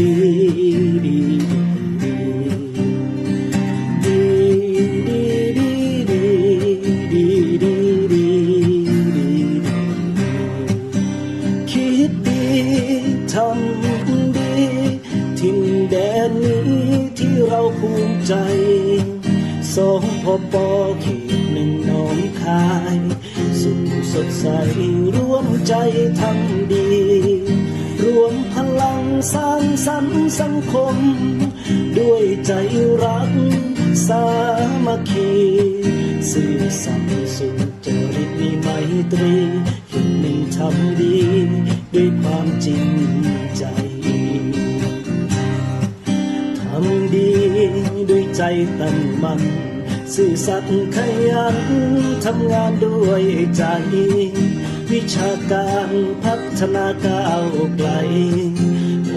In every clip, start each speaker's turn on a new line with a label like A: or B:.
A: ดีดีคิดดีทำดีทิ่นแดนนี้ที่เราภูมิใจสองพอปอขีดหนึ่งน้องคาย สุขสดใสร่วมใจทำดี รวมพลังสรา สรรค์สังคม ด้วยใจรักสามัคคีสื่อสัตย์สุจริตมีไมตรีเห็นหนึ่งทำดี ด้วยความจริงใจทำดีด้วยใจตั้งมั่นซื่อสัตย์ขยันทำงานด้วยใจ วิชาการพัฒนาก้าวไกล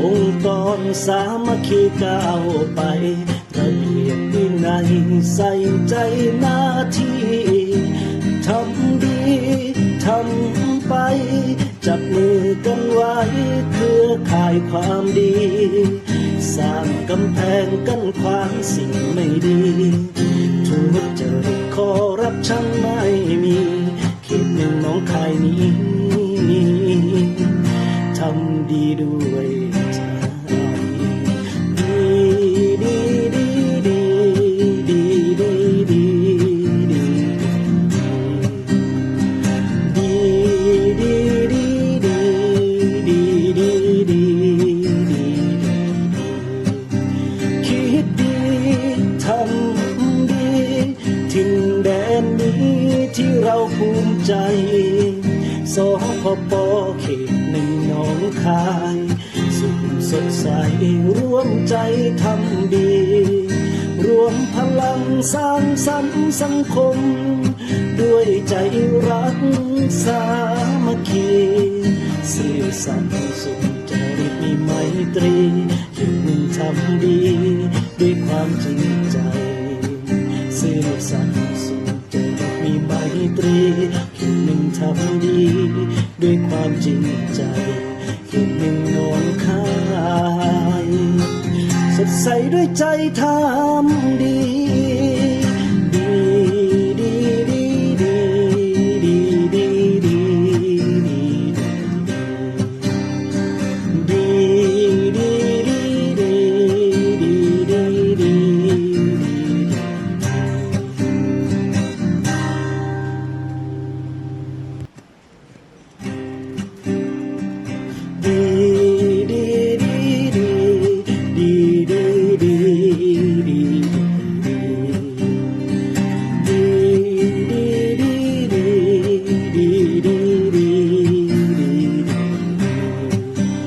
A: องค์กรสามัคคีก้าวไประเบียบวินัยใส่ใจหน้าที่ทำดีทำไป จับมือกันไว้เครือขายความดี สร้างกำแพงกั้นขวางสิ่งไม่ดีทุจริตคอร์รัปชันไม่มี ที่เราภูมิใจสพปเขตหนึ่งน้องคาย สุขสดใสร่วมใจทำดี รวมพลังสร้างสรรค์สังคม ด้วยใจรักสามัคคีสื่อสัตย์สุจริตมีไมตรีอยู่หนึ่งทำดี ด้วยความจริงใจซื่อสัตย์สุจริ ตมีไมตรีคนหนึ่งทำดี ด้วยความจริงใจคิดหนึ่งนองคายสดใสด้วยใจทำดี